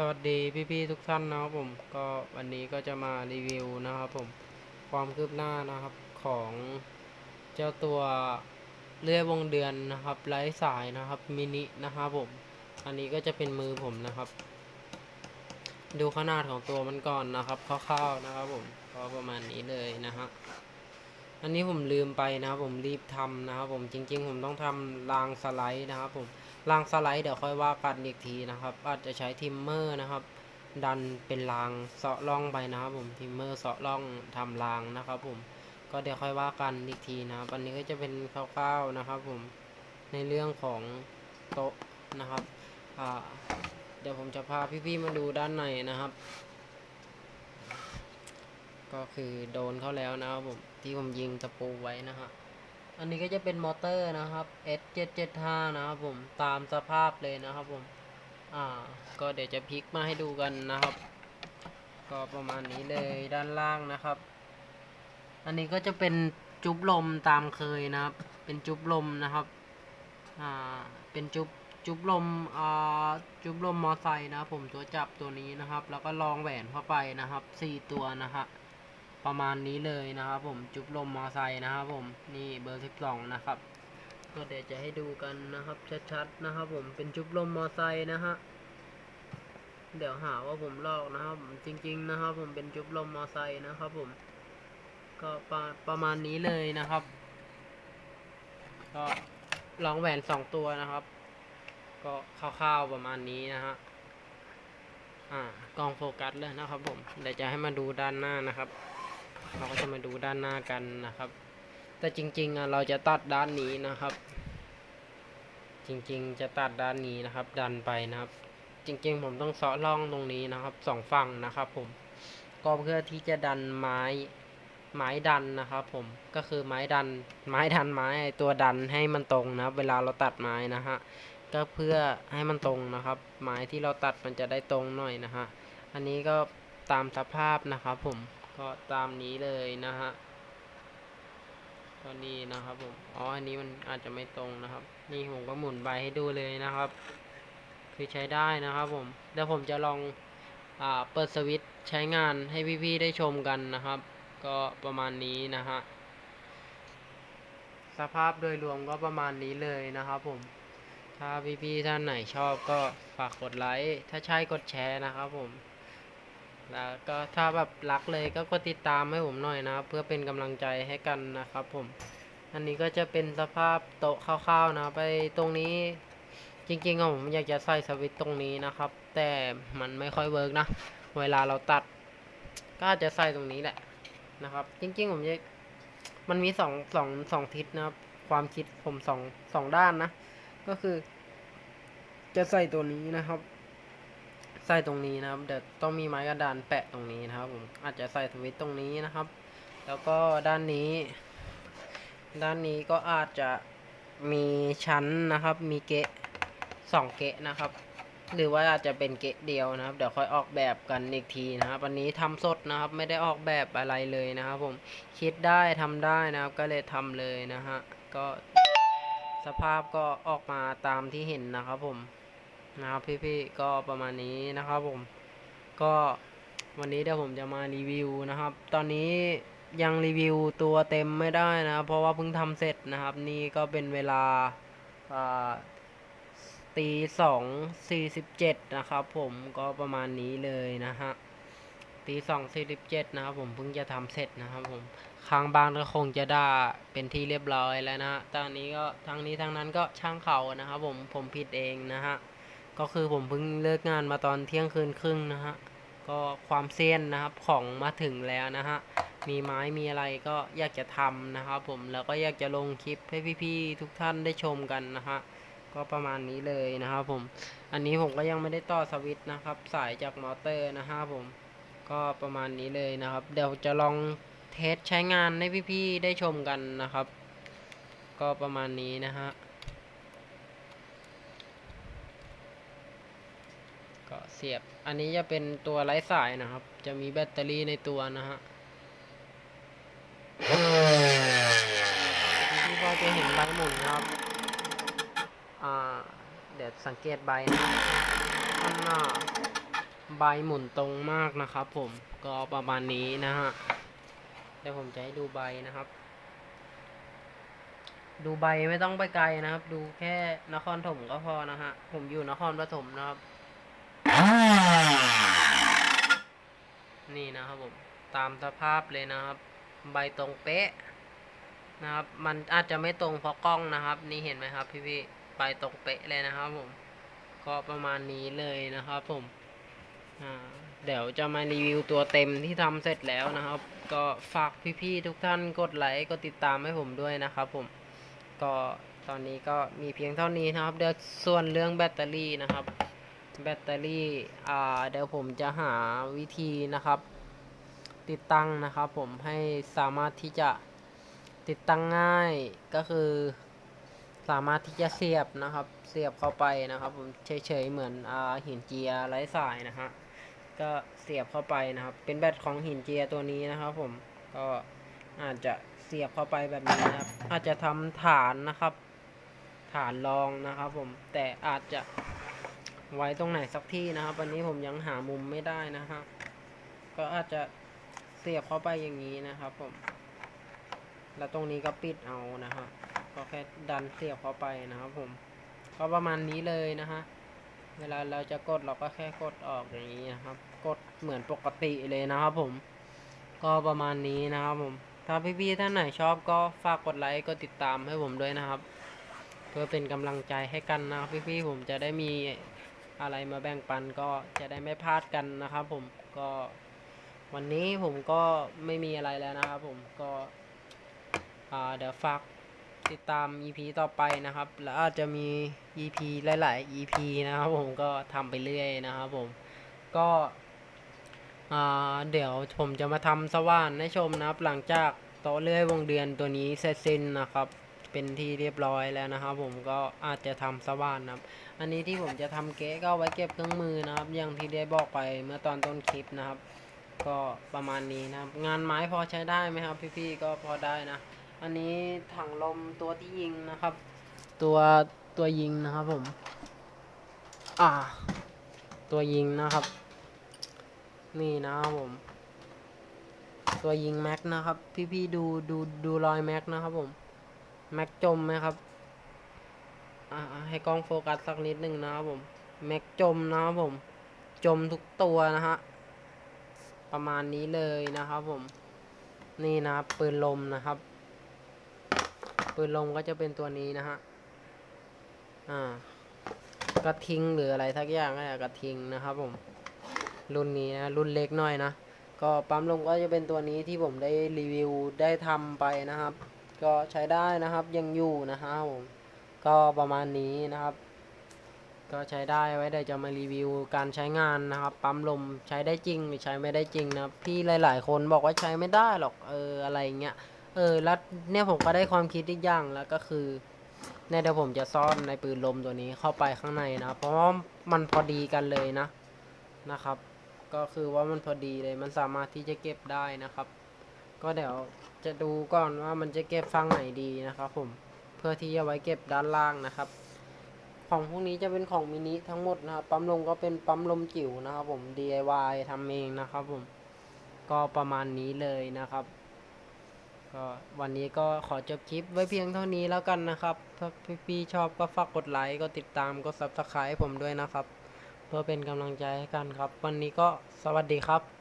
สวัสดีพี่ๆทุกท่านนะครับผมก็วันนี้ก็จะมารีวิวนะครับผมความคืบหน้านะครับของเจ้าตัวเลื่อยวงเดือนนะครับไร้สายนะครับมินินะครับผมอันนี้ก็จะเป็นมือผมนะครับ ดูขนาดของตัวมันก่อนนะครับคร่าวๆนะครับผมก็ประมาณนี้เลยนะฮะอันนี้ผมลืมไปนะครับผมรีบทำนะครับผมจริง ๆ ผมต้องทำรางสไลด์นะครับผม รางสไลด์เดี๋ยวค่อยว่ากันอีกทีนะครับ อาจจะใช้ทิมเมอร์นะครับ ดันเป็นรางเสาะล่องไปนะครับผมทิมเมอร์เสาะล่องทำรางนะครับ ผม ก็เดี๋ยวค่อยว่ากันอีกทีนะครับอันนี้ก็จะเป็นคร่าวๆนะครับ ผมในเรื่องของโต๊ะนะครับเดี๋ยวผมจะพาพี่ๆมาดูด้านในนะครับ ก็คือโดนเขาแล้วนะครับผมที่ผมยิงตะปูไว้นะฮะ อันนี้ก็จะเป็นมอเตอร์นะครับ S775 นะครับผมตามสภาพเลยนะครับผมอ่าก็เดี๋ยวจะพลิกมาให้ดูกันนะครับ ก็ประมาณนี้เลยด้านล่างนะครับ อันนี้ก็จะเป็นจุบลมตามเคยนะครับ เป็นจุบลมนะครับอ่าเป็นจุบจุบลมอ่าจุบลมมอไซค์นะครับผมตัวจับตัวนี้นะครับ แล้วก็รองแหวนเข้าไปนะครับสี่ตัวนะฮะ ประมาณนี้เลยนะครับผมจุบลมมอไซค์นะครับผมนี่เบอร์ 12 นะครับ ก็เดี๋ยวจะให้ดูกันนะครับชัดๆนะครับผมเป็นจุบลมมอไซค์นะฮะเดี๋ยวหาว่าผมลอกนะครับผมจริง ๆ นะครับ ผมเป็นจุบลมมอไซค์นะครับ ผม ก็ประประมาณนี้เลยนะครับ ก็ลองแหวนสองตัวนะครับ ก็คร่าวๆประมาณนี้นะฮะอ่ากล้องโฟกัสเลยนะครับผมเดี๋ยวจะให้มาดูด้านหน้านะครับ เราก็จะมาดูด้านหน้ากันนะครับ แต่จริงๆเราจะตัดด้านนี้นะครับ จริงๆจะตัดด้านนี้นะครับ ดันไปนะครับ จริงๆผมต้องเซาะร่องตรงนี้นะครับสองฝั่งนะครับผมก็เพื่อที่จะดันไม้ไม้ดันนะครับผมก็คือไม้ดันไม้ดันไม้ตัวดันให้มันตรงนะครับเวลาเราตัดไม้นะฮะก็เพื่อให้มันตรงนะครับ ไม้ที่เราตัดมันจะได้ตรงหน่อยนะฮะอันนี้ก็ตามสภาพนะครับผม ก็ตามนี้เลยนะฮะก็นี่นะครับผมอ๋ออันนี้มันอาจจะไม่ตรงนะครับ นี่ผมก็หมุนใบให้ดูเลยนะครับ คือใช้ได้นะครับผมเดี๋ยวผมจะลองอ่าเปิดสวิตช์ใช้งานให้พี่ๆได้ชมกันนะครับ ก็ประมาณนี้นะฮะสภาพโดยรวมก็ประมาณนี้เลยนะครับผม ถ้าพี่ๆท่านไหนชอบก็ฝากกดไลค์ ถ้าใช่กดแชร์นะครับผม แล้วก็ถ้าแบบรักเลยก็กดติดตามให้ผมหน่อยนะครับ เพื่อเป็นกำลังใจให้กันนะครับ ผม อันนี้ก็จะเป็นสภาพโต๊ะคร่าวๆนะไปตรงนี้ จริงๆอะผมอยากจะใส่สวิตช์ตรงนี้นะครับ แต่มันไม่ค่อยเวิร์กนะ เวลาเราตัด ก็อาจจะใส่ตรงนี้แหละนะครับ จริงๆผมจะมันมีสองสองสองทิศนะครับ ความคิดผมสองสองด้านนะ ก็คือ จะใส่ตัวนี้นะครับ ใส่ตรงนี้นะครับ เดี๋ยวต้องมีไม้กระดานแปะตรงนี้นะครับผมอาจจะใส่สวิตช์ตรงนี้นะครับ แล้วก็ด้านนี้ ด้านนี้ก็อาจจะมีชั้นนะครับ มีเกะสองเกะนะครับ หรือว่าอาจจะเป็นเกะเดียวนะครับ เดี๋ยวค่อยออกแบบกันอีกทีนะครับอันนี้ทำสดนะครับ ไม่ได้ออกแบบอะไรเลยนะครับผมคิดได้ทำได้นะครับ ก็เลยทำเลยนะฮะก็สภาพก็ออกมาตามที่เห็นนะครับผม นะครับพี่ๆก็ประมาณนี้นะครับผมก็วันนี้เดี๋ยวผมจะมารีวิวนะครับ ตอนนี้ยังรีวิวตัวเต็มไม่ได้นะเพราะว่าเพิ่งทำเสร็จนะครับ นี่ก็เป็นเวลาอ่าตีสองสี่สิบเจ็ดนะครับ ผมก็ประมาณนี้เลยนะฮะตีสองสี่สิบเจ็ดนะครับ ผมเพิ่งจะทำเสร็จนะครับ ผมค้างบ้านก็คงจะได้เป็นที่เรียบร้อยแล้วนะฮะตอนนี้ก็ทั้งนี้ทั้งนั้นก็ช่างเขานะครับ ผมผมผิดเองนะฮะ ก็คือผมเพิ่งเลิกงานมาตอนเที่ยงคืนครึ่งนะฮะ ก็ความเซียนนะครับของมาถึงแล้วนะฮะ มีไม้มีอะไรก็อยากจะทำนะครับผม แล้วก็อยากจะลงคลิปให้พี่ๆทุกท่านได้ชมกันนะฮะ ก็ประมาณนี้เลยนะครับผม อันนี้ผมก็ยังไม่ได้ต่อสวิตช์นะครับ สายจากมอเตอร์นะฮะผม ก็ประมาณนี้เลยนะครับ เดี๋ยวจะลองเทสใช้งานให้พี่ๆได้ชมกันนะครับ ก็ประมาณนี้นะฮะ เสียบ อันนี้จะเป็นตัวไร้สายนะครับ จะมีแบตเตอรี่ในตัวนะฮะที่พ่อจะเห็นใบหมุนนะครับ อ่า เดี๋ยวสังเกตใบนะอันน่ะใบหมุนตรงมากนะครับผม ก็ประมาณนี้นะฮะ เดี๋ยวผมจะให้ดูใบนะครับ ดูใบไม่ต้องไปไกลนะครับ ดูแค่นครถมก็พอนะฮะ ผมอยู่นครปฐมนะครับ นี่นะครับผมตามสภาพเลยนะครับ ใบตรงเป๊ะนะครับ มันอาจจะไม่ตรงเพราะกล้องนะครับ นี่เห็นไหมครับ พี่พี่ๆใบตรงเป๊ะเลยนะครับผมก็ประมาณนี้เลยนะครับผมเดี๋ยวจะมารีวิวตัวเต็มที่ทำเสร็จแล้วนะครับ ก็ฝากพี่ๆทุกท่านกดไลค์กดติดตามให้ผมด้วยนะครับผมก็ตอนนี้ก็มีเพียงเท่านี้นะครับเดี๋ยวส่วนเรื่องแบตเตอรี่นะครับ แบตเตอรี่อ่าเดี๋ยวผมจะหาวิธีนะครับ ติดตั้งนะครับผมให้สามารถที่จะติดตั้งง่ายก็คือ สามารถที่จะเสียบนะครับ เสียบเข้าไปนะครับ ผมเฉยๆเหมือนอ่าหินเจียไร้สายนะฮะก็เสียบเข้าไปนะครับ เป็นแบตของหินเจียตัวนี้นะครับ ผมก็อาจจะเสียบเข้าไปแบบนี้นะครับ อาจจะทำฐานนะครับ ฐานรองนะครับ ผมแต่อาจจะ ไว้ตรงไหนสักที่นะครับ วันนี้ผมยังหามุมไม่ได้นะฮะก็อาจจะเสียบเข้าไปอย่างนี้นะครับ ผม แล้วตรงนี้ก็ปิดเอานะฮะก็แค่ดันเสียบเข้าไปนะครับ ผม ก็ประมาณนี้เลยนะฮะ เวลาเราจะกดเราก็แค่กดออกอย่างนี้นะครับ กดเหมือนปกติเลยนะครับ ผม ก็ประมาณนี้นะครับผมถ้าพี่ๆท่านไหนชอบก็ฝากกดไลค์กดติดตามให้ผมด้วยนะครับ เพื่อเป็นกำลังใจให้กันนะครับพี่ๆผมจะได้มี อะไรมาแบ่งปันก็จะได้ไม่พลาดกันนะครับ ผมก็วันนี้ผมก็ไม่มีอะไรแล้วนะครับ ผมก็เดี๋ยวฝากติดตาม EP ต่อไปนะครับ แล้วอาจจะมี EP หลาย ๆ EP นะครับ ผมก็ทำไปเรื่อยนะครับ ผมก็เดี๋ยวผมจะมาทำสว่านให้ชมนะครับ หลังจากโต๊ะเลื่อยวงเดือนตัวนี้เสร็จสิ้นนะครับ เป็นที่เรียบร้อยแล้วนะครับ ผมก็อาจจะทำสว่านนะครับ อันนี้ที่ผมจะทำเก๊ก็ไว้เก็บเครื่องมือนะครับ อย่างที่ได้บอกไปเมื่อตอนต้นคลิปนะครับ ก็ประมาณนี้นะครับ งานไม้พอใช้ได้ไหมครับ พี่ๆก็พอได้นะ อันนี้ถังลมตัวที่ยิงนะครับ ตัวตัวยิงนะครับผม อ่า ตัวยิงนะครับ นี่นะครับผมตัวยิงแม็กนะครับ พี่ๆดูดูดูรอยแม็กนะครับผม แม็กจมไหมครับอ่าให้กล้องโฟกัสสักนิดหนึ่งนะครับผม แม็กจมนะครับผม จมทุกตัวนะฮะ ประมาณนี้เลยนะครับผม นี่นะครับปืนลมนะครับ ปืนลมก็จะเป็นตัวนี้นะฮะ อ่ากระทิงหรืออะไรทักอย่างก็กระทิงนะครับผม รุ่นนี้นะรุ่นเล็กหน่อยนะ ก็ปั๊มลมก็จะเป็นตัวนี้ที่ผมได้รีวิวได้ทำไปนะครับ ก็ใช้ได้นะครับยังอยู่นะครับผมก็ประมาณนี้นะครับ ก็ใช้ได้ไว้เดี๋ยวจะมารีวิวการใช้งานนะครับ ปั๊มลมใช้ได้จริงหรือใช้ไม่ได้จริงนะครับพี่หลาย ๆ คนบอกว่าใช้ไม่ได้หรอกเอออะไรเงี้ยเออแล้วเนี่ยผมก็ได้ความคิดอีกอย่างแล้วก็คือเนี่ยเดี๋ยวผมจะซ่อนในปืนลมตัวนี้เข้าไปข้างในนะเพราะว่ามันพอดีกันเลยนะนะครับ ก็คือว่ามันพอดีเลยมันสามารถที่จะเก็บได้นะครับ ก็เดี๋ยวจะดูก่อนว่ามันจะเก็บฟังไหนดีนะครับผมเพื่อที่จะไว้เก็บด้านล่างนะครับ ของพวกนี้จะเป็นของมินิทั้งหมดนะครับปั๊มลมก็เป็นปั๊มลมจิ๋วนะครับผม DIY ทำเองนะครับผมก็ประมาณนี้เลยนะครับก็วันนี้ก็ขอจบคลิปไว้เพียงเท่านี้แล้วกันนะครับ ถ้าพี่ๆชอบก็ฝากกดไลค์ก็ติดตามก็ Subscribe ให้ผมด้วยนะครับ เพื่อเป็นกำลังใจให้กันครับ วันนี้ก็สวัสดีครับ